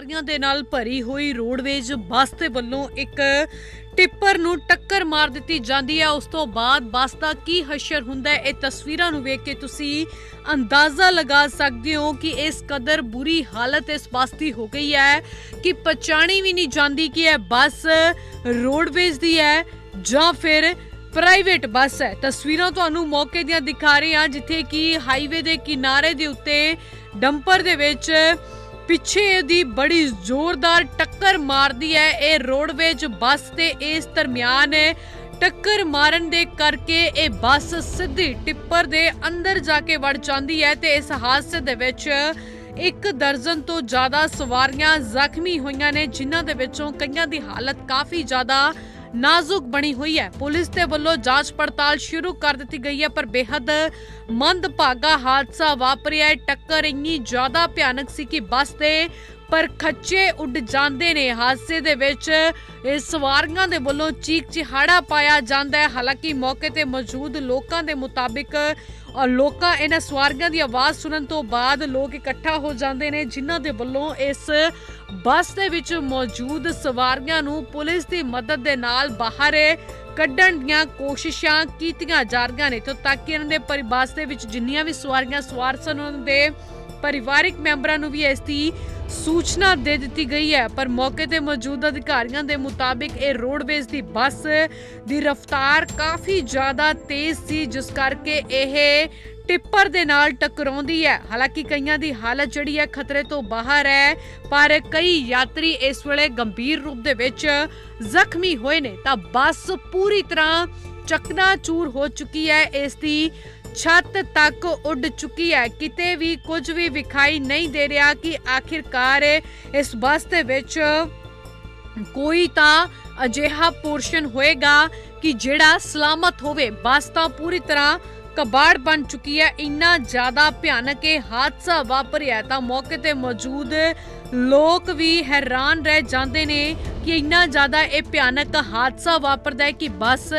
ਸਵਾਰੀਆਂ ਦੇ ਨਾਲ ਭਰੀ ਹੋਈ ਰੋਡਵੇਜ ਬੱਸ ਦੇ ਵੱਲੋਂ ਇੱਕ ਟਿੱਪਰ ਨੂੰ ਟੱਕਰ ਮਾਰ ਦਿੱਤੀ ਜਾਂਦੀ ਹੈ। ਉਸ ਤੋਂ ਬਾਅਦ ਬੱਸ ਦਾ ਕੀ ਹਸ਼ਰ ਹੁੰਦਾ ਹੈ, ਇਹ ਤਸਵੀਰਾਂ ਨੂੰ ਵੇਖ ਕੇ ਤੁਸੀਂ ਅੰਦਾਜ਼ਾ ਲਗਾ ਸਕਦੇ ਹੋ ਕਿ ਇਸ ਕਦਰ ਬੁਰੀ ਹਾਲਤ ਇਸ ਬੱਸ ਦੀ ਹੋ ਗਈ ਹੈ ਕਿ ਪਛਾਣੀ ਵੀ ਨਹੀਂ ਜਾਂਦੀ ਕਿ ਇਹ ਬੱਸ ਰੋਡਵੇਜ ਦੀ ਹੈ ਜਾਂ ਫਿਰ ਪ੍ਰਾਈਵੇਟ ਬੱਸ ਹੈ। ਤਸਵੀਰਾਂ ਤੁਹਾਨੂੰ ਮੌਕੇ ਦੀਆਂ ਦਿਖਾ ਰਹੇ ਹਾਂ, ਜਿੱਥੇ ਕਿ ਹਾਈਵੇ ਦੇ ਕਿਨਾਰੇ ਦੇ ਉੱਤੇ ਡੰਪਰ ਦੇ ਵਿੱਚ ਪਿੱਛੇ ਇਹਦੀ ਬੜੀ ਜ਼ੋਰਦਾਰ ਟੱਕਰ ਮਾਰਦੀ ਹੈ ਇਹ ਰੋਡਵੇਜ ਬੱਸ ਤੇ ਇਸ ਦਰਮਿਆਨ ਟੱਕਰ ਮਾਰਨ ਦੇ ਕਰਕੇ ਇਹ ਬੱਸ ਸਿੱਧੀ ਟਿੱਪਰ ਦੇ ਅੰਦਰ ਜਾ ਕੇ ਵੜ ਜਾਂਦੀ ਹੈ ਤੇ ਇਸ ਹਾਦਸੇ ਦੇ ਵਿੱਚ ਇੱਕ ਦਰਜਨ ਤੋਂ ਜ਼ਿਆਦਾ ਸਵਾਰੀਆਂ ਜ਼ਖਮੀ ਹੋਈਆਂ ਨੇ, ਜਿਨ੍ਹਾਂ ਦੇ ਵਿੱਚੋਂ ਕਈਆਂ ਦੀ ਹਾਲਤ ਕਾਫੀ ਜ਼ਿਆਦਾ ਨਾਜ਼ੁਕ ਬਣੀ ਹੋਈ ਹੈ ਪੁਲਿਸ ਦੇ ਵੱਲੋਂ ਜਾਂਚ ਪੜਤਾਲ ਸ਼ੁਰੂ ਕਰ ਦਿੱਤੀ ਗਈ ਹੈ ਪਰ ਬੇहद ਮੰਦਭਾਗਾ ਹਾਦਸਾ ਵਾਪਰਿਆ ਹੈ ਟੱਕਰ ਇੰਨੀ ਜ਼ਿਆਦਾ ਭਿਆਨਕ ਸੀ ਕਿ ਬੱਸ ਦੇ ਪਰ ਖੱਚੇ ਉੱਡ ਜਾਂਦੇ ਨੇ। ਹਾਦਸੇ ਦੇ ਵਿੱਚ ਸਵਾਰੀਆਂ ਦੇ ਵੱਲੋਂ ਚੀਕ ਚਿਹਾੜਾ ਪਾਇਆ ਜਾਂਦਾ ਹੈ। ਹਾਲਾਂਕਿ ਮੌਕੇ ਤੇ ਮੌਜੂਦ ਲੋਕਾਂ ਦੇ ਮੁਤਾਬਿਕ ਲੋਕਾਂ ਇਹਨਾਂ ਸਵਾਰੀਆਂ ਦੀ ਆਵਾਜ਼ ਸੁਣਨ ਤੋਂ ਬਾਅਦ ਲੋਕ ਇਕੱਠਾ ਹੋ ਜਾਂਦੇ ਨੇ, ਜਿਨ੍ਹਾਂ ਦੇ ਵੱਲੋਂ ਇਸ ਬੱਸ ਦੇ ਵਿੱਚ ਮੌਜੂਦ ਸਵਾਰੀਆਂ ਨੂੰ ਪੁਲਿਸ ਦੀ ਮਦਦ ਦੇ ਨਾਲ ਬਾਹਰ ਕੱਢਣ ਦੀਆਂ ਕੋਸ਼ਿਸ਼ਾਂ ਕੀਤੀਆਂ ਜਾ ਰਹੀਆਂ ਨੇ। ਤੇ ਤੱਕ ਕਿ ਇਹਨਾਂ ਦੇ ਪਰਿਵਾਰ ਦੇ ਵਿੱਚ ਜਿੰਨੀਆਂ ਵੀ ਸਵਾਰੀਆਂ ਸਵਾਰ ਸਨ ਉਹਨਾਂ ਦੇ ਪਰਿਵਾਰਿਕ ਮੈਂਬਰਾਂ ਨੂੰ ਵੀ ਇਸ ਦੀ ਸੂਚਨਾ ਦੇ ਦਿੱਤੀ ਗਈ ਹੈ, ਪਰ ਮੌਕੇ ਤੇ ਮੌਜੂਦ ਅਧਿਕਾਰੀਆਂ ਦੇ ਮੁਤਾਬਿਕ ਇਹ ਰੋਡਵੇਜ਼ ਦੀ ਬੱਸ ਦੀ ਰਫ਼ਤਾਰ ਕਾਫੀ ਜ਼ਿਆਦਾ ਤੇਜ਼ ਸੀ, ਜਿਸ ਕਰਕੇ ਇਹ ਟਿੱਪਰ ਦੇ ਨਾਲ ਟਕਰਾਉਂਦੀ ਹੈ। ਹਾਲਾਂਕਿ ਕਈਆਂ ਦੀ ਹਾਲਤ ਜਿਹੜੀ ਹੈ ਖਤਰੇ ਤੋਂ ਬਾਹਰ ਹੈ, ਪਰ ਕਈ ਯਾਤਰੀ ਇਸ ਵੇਲੇ ਗੰਭੀਰ ਰੂਪ ਦੇ ਵਿੱਚ ਜ਼ਖਮੀ ਹੋਏ ਨੇ। ਤਾਂ ਬੱਸ ਪੂਰੀ ਤਰ੍ਹਾਂ ਚਕਨਾਚੂਰ ਹੋ ਚੁੱਕੀ ਹੈ, ਇਸ ਦੀ ਛੱਤ ਤੱਕ ਉੱਡ ਚੁੱਕੀ ਹੈ। ਕਿਤੇ ਵੀ ਕੁਝ ਵੀ ਵਿਖਾਈ ਨਹੀਂ ਦੇ ਰਿਹਾ ਕਿ ਆਖਿਰਕਾਰ ਇਸ ਬੱਸ ਦੇ ਵਿੱਚ ਕੋਈ ਤਾਂ ਅਜਿਹਾ ਪੋਰਸ਼ਨ ਹੋਏਗਾ ਕਿ ਜਿਹੜਾ ਸਲਾਮਤ ਹੋਵੇ। ਬੱਸ ਤਾਂ ਪੂਰੀ ਤਰ੍ਹਾਂ ਕਬਾੜ ਬਣ ਚੁੱਕੀ ਹੈ। ਇੰਨਾ ਜ਼ਿਆਦਾ ਭਿਆਨਕ ਇਹ ਹਾਦਸਾ ਵਾਪਰਿਆ ਤਾਂ ਮੌਕੇ ਤੇ ਮੌਜੂਦ ਲੋਕ ਵੀ ਹੈਰਾਨ ਰਹਿ ਜਾਂਦੇ ਨੇ ਕਿ ਇੰਨਾ ਜ਼ਿਆਦਾ ਇਹ ਭਿਆਨਕ ਹਾਦਸਾ ਵਾਪਰਦਾ ਹੈ ਕਿ ਬੱਸ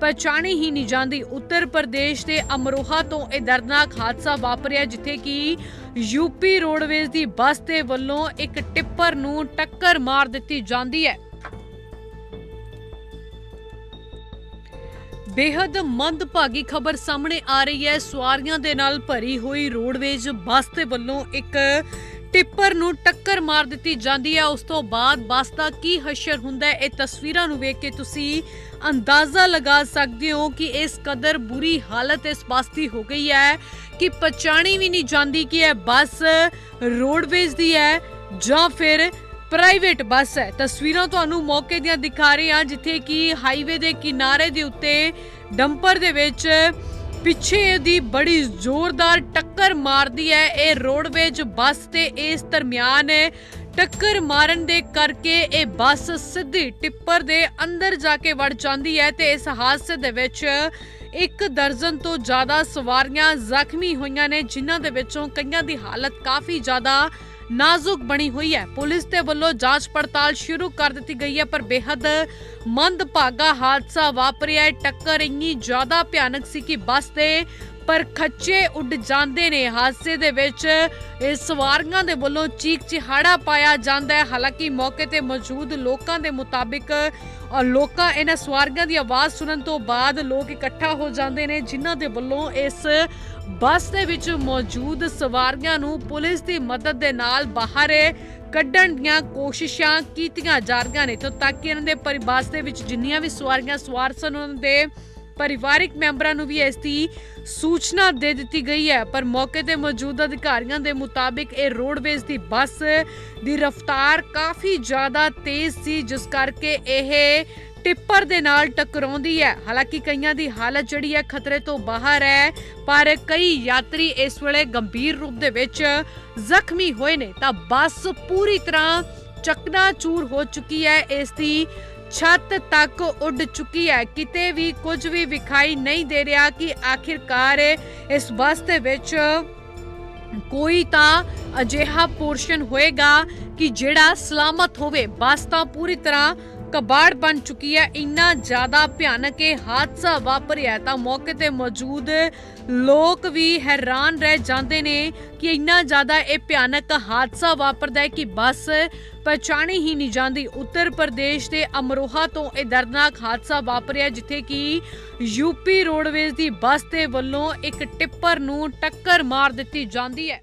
ਪਛਾਣੀ ਹੀ ਨਹੀਂ ਜਾਂਦੀ। ਉੱਤਰ ਪ੍ਰਦੇਸ਼ ਦੇ ਅਮਰੋਹਾ ਤੋਂ ਇਹ ਦਰਦਨਾਕ ਹਾਦਸਾ ਵਾਪਰਿਆ, ਜਿੱਥੇ ਕਿ ਯੂਪੀ ਰੋਡਵੇਜ਼ ਦੀ ਬੱਸ ਦੇ ਵੱਲੋਂ ਇੱਕ ਟਿੱਪਰ ਨੂੰ ਟੱਕਰ ਮਾਰ ਦਿੱਤੀ ਜਾਂਦੀ ਹੈ। ਬੇहद ਮੰਦਭਾਗੀ ਖਬਰ ਸਾਹਮਣੇ ਆ ਰਹੀ ਹੈ। ਸਵਾਰੀਆਂ ਦੇ ਨਾਲ ਭਰੀ ਹੋਈ ਰੋਡਵੇਜ ਬੱਸ ਦੇ ਵੱਲੋਂ ਇੱਕ ਟਿੱਪਰ ਨੂੰ ਟੱਕਰ ਮਾਰ ਦਿੱਤੀ ਜਾਂਦੀ ਹੈ। ਉਸ ਤੋਂ ਬਾਅਦ ਬੱਸ ਦਾ ਕੀ ਹਸ਼ਰ ਹੁੰਦਾ ਹੈ, ਇਹ ਤਸਵੀਰਾਂ ਨੂੰ ਵੇਖ ਕੇ ਤੁਸੀਂ ਅੰਦਾਜ਼ਾ ਲਗਾ ਸਕਦੇ ਹੋ ਕਿ ਇਸ ਕਦਰ ਬੁਰੀ ਹਾਲਤ ਇਸ ਬੱਸ ਦੀ ਹੋ ਗਈ ਹੈ ਕਿ ਪਛਾਣੀ ਵੀ ਨਹੀਂ ਜਾਂਦੀ ਕਿ ਇਹ ਬੱਸ ਰੋਡਵੇਜ਼ ਦੀ ਹੈ ਜਾਂ ਫਿਰ ਪ੍ਰਾਈਵੇਟ ਬੱਸ ਹੈ। ਤਸਵੀਰਾਂ ਤੁਹਾਨੂੰ ਮੌਕੇ ਦੀਆਂ ਦਿਖਾ ਰਹੇ ਹਾਂ, ਜਿੱਥੇ ਕਿ ਹਾਈਵੇ ਦੇ ਕਿਨਾਰੇ ਦੇ ਉੱਤੇ ਡੰਪਰ ਦੇ ਵਿੱਚ ਪਿੱਛੇ ਇਹਦੀ ਬੜੀ ਜ਼ੋਰਦਾਰ ਟੱਕਰ ਮਾਰਦੀ ਹੈ ਇਹ ਰੋਡਵੇਜ ਬੱਸ ਤੇ ਇਸ ਦਰਮਿਆਨ। ਟੱਕਰ ਮਾਰਨ ਦੇ ਕਰਕੇ ਇਹ ਬੱਸ ਸਿੱਧੀ ਟਿੱਪਰ ਦੇ ਅੰਦਰ ਜਾ ਕੇ ਵੜ ਜਾਂਦੀ ਹੈ ਤੇ ਇਸ ਹਾਦਸੇ ਦੇ ਵਿੱਚ ਇੱਕ ਦਰਜਨ ਤੋਂ ਜ਼ਿਆਦਾ ਸਵਾਰੀਆਂ ਜ਼ਖਮੀ ਹੋਈਆਂ ਨੇ, ਜਿਨ੍ਹਾਂ ਦੇ ਵਿੱਚੋਂ ਕਈਆਂ ਦੀ ਹਾਲਤ ਕਾਫੀ ਜ਼ਿਆਦਾ ਨਾਜ਼ੁਕ ਬਣੀ ਹੋਈ ਹੈ। ਪੁਲਿਸ ਦੇ ਵੱਲੋਂ ਜਾਂਚ ਪੜਤਾਲ ਸ਼ੁਰੂ ਕਰ ਦਿੱਤੀ ਗਈ ਹੈ, ਪਰ ਬੇहद ਮੰਦਭਾਗਾ ਹਾਦਸਾ ਵਾਪਰਿਆ ਟੱਕਰ ਇੰਨੀ ਜ਼ਿਆਦਾ ਭਿਆਨਕ ਸੀ ਕਿ ਬੱਸ ਦੇ ਪਰ ਖੱਚੇ ਉੱਡ ਜਾਂਦੇ ਨੇ। ਹਾਦਸੇ ਦੇ ਵਿੱਚ ਇਹ ਸਵਾਰੀਆਂ ਦੇ ਵੱਲੋਂ ਚੀਕ ਚਿਹਾੜਾ ਪਾਇਆ ਜਾਂਦਾ ਹੈ। ਹਾਲਾਂਕਿ ਮੌਕੇ ਤੇ ਮੌਜੂਦ ਲੋਕਾਂ ਦੇ ਮੁਤਾਬਿਕ ਲੋਕਾਂ ਇਹਨਾਂ ਸਵਾਰੀਆਂ ਦੀ ਆਵਾਜ਼ ਸੁਣਨ ਤੋਂ ਬਾਅਦ ਲੋਕ ਇਕੱਠਾ ਹੋ ਜਾਂਦੇ ਨੇ, ਜਿਨ੍ਹਾਂ ਦੇ ਵੱਲੋਂ ਇਸ ਬੱਸ ਦੇ ਵਿੱਚ ਮੌਜੂਦ ਸਵਾਰੀਆਂ ਨੂੰ ਪੁਲਿਸ ਦੀ ਮਦਦ ਦੇ ਨਾਲ ਬਾਹਰ ਕੱਢਣ ਦੀਆਂ ਕੋਸ਼ਿਸ਼ਾਂ ਕੀਤੀਆਂ ਜਾ ਰਹੀਆਂ ਨੇ। ਤੇ ਤਾਂ ਕਿ ਇਹਨਾਂ ਦੇ ਪਰਿਵਾਰ ਦੇ ਵਿੱਚ ਜਿੰਨੀਆਂ ਵੀ ਸਵਾਰੀਆਂ ਸਵਾਰ ਸਨ, ਉਹਨਾਂ ਦੇ ਪਰਿਵਾਰਿਕ ਮੈਂਬਰਾਂ ਨੂੰ ਵੀ ਇਸ ਦੀ ਸੂਚਨਾ ਦੇ ਦਿੱਤੀ ਗਈ ਹੈ। ਪਰ ਮੌਕੇ ਤੇ ਮੌਜੂਦ ਅਧਿਕਾਰੀਆਂ ਦੇ ਮੁਤਾਬਿਕ ਇਹ ਰੋਡਵੇਜ਼ ਦੀ ਬੱਸ ਦੀ ਰਫ਼ਤਾਰ ਕਾਫੀ ਜ਼ਿਆਦਾ ਤੇਜ਼ ਸੀ, ਜਿਸ ਕਰਕੇ ਇਹ ਟਿੱਪਰ ਦੇ ਨਾਲ ਟਕਰਾਉਂਦੀ ਹੈ। ਹਾਲਾਂਕਿ ਕਈਆਂ ਦੀ ਹਾਲਤ ਜਿਹੜੀ ਹੈ ਖਤਰੇ ਤੋਂ ਬਾਹਰ ਹੈ, ਪਰ ਕਈ ਯਾਤਰੀ ਇਸ ਵੇਲੇ ਗੰਭੀਰ ਰੂਪ ਦੇ ਵਿੱਚ ਜ਼ਖਮੀ ਹੋਏ ਨੇ। ਤਾਂ ਬੱਸ ਪੂਰੀ ਤਰ੍ਹਾਂ ਚਕਨਾਚੂਰ ਹੋ ਚੁੱਕੀ ਹੈ। ਇਸ ਦੀ ਛੱਤ ਤੱਕ ਉੱਡ ਚੁੱਕੀ ਹੈ। ਕਿਤੇ ਵੀ ਕੁਝ ਵੀ ਵਿਖਾਈ ਨਹੀਂ ਦੇ ਰਿਹਾ ਕਿ ਆਖਿਰਕਾਰ ਇਸ ਬੱਸ ਦੇ ਵਿੱਚ ਕੋਈ ਤਾਂ ਅਜਿਹਾ ਪੋਰਸ਼ਨ ਹੋਏਗਾ ਕਿ ਜਿਹੜਾ ਸਲਾਮਤ ਹੋਵੇ। ਬੱਸ ਤਾਂ ਪੂਰੀ ਤਰ੍ਹਾਂ ਕਬਾੜ ਬਣ ਚੁੱਕੀ ਹੈ। ਇੰਨਾ ਜ਼ਿਆਦਾ ਭਿਆਨਕ ਇਹ ਹਾਦਸਾ ਵਾਪਰਿਆ ਤਾਂ ਮੌਕੇ ਤੇ ਮੌਜੂਦ ਲੋਕ ਵੀ ਹੈਰਾਨ ਰਹਿ ਜਾਂਦੇ ਨੇ ਕਿ ਇੰਨਾ ਜ਼ਿਆਦਾ ਇਹ ਭਿਆਨਕ ਹਾਦਸਾ ਵਾਪਰਦਾ ਹੈ ਕਿ ਬੱਸ ਪਛਾਣੀ ਹੀ ਨਹੀਂ ਜਾਂਦੀ। ਉੱਤਰ ਪ੍ਰਦੇਸ਼ ਦੇ ਅਮਰੋਹਾ ਤੋਂ ਇਹ ਦਰਦਨਾਕ ਹਾਦਸਾ ਵਾਪਰਿਆ ਜਿੱਥੇ ਕਿ ਯੂਪੀ ਰੋਡਵੇਜ਼ ਦੀ ਬੱਸ ਦੇ ਵੱਲੋਂ ਇੱਕ ਟਿੱਪਰ ਨੂੰ ਟੱਕਰ ਮਾਰ ਦਿੱਤੀ ਜਾਂਦੀ ਹੈ।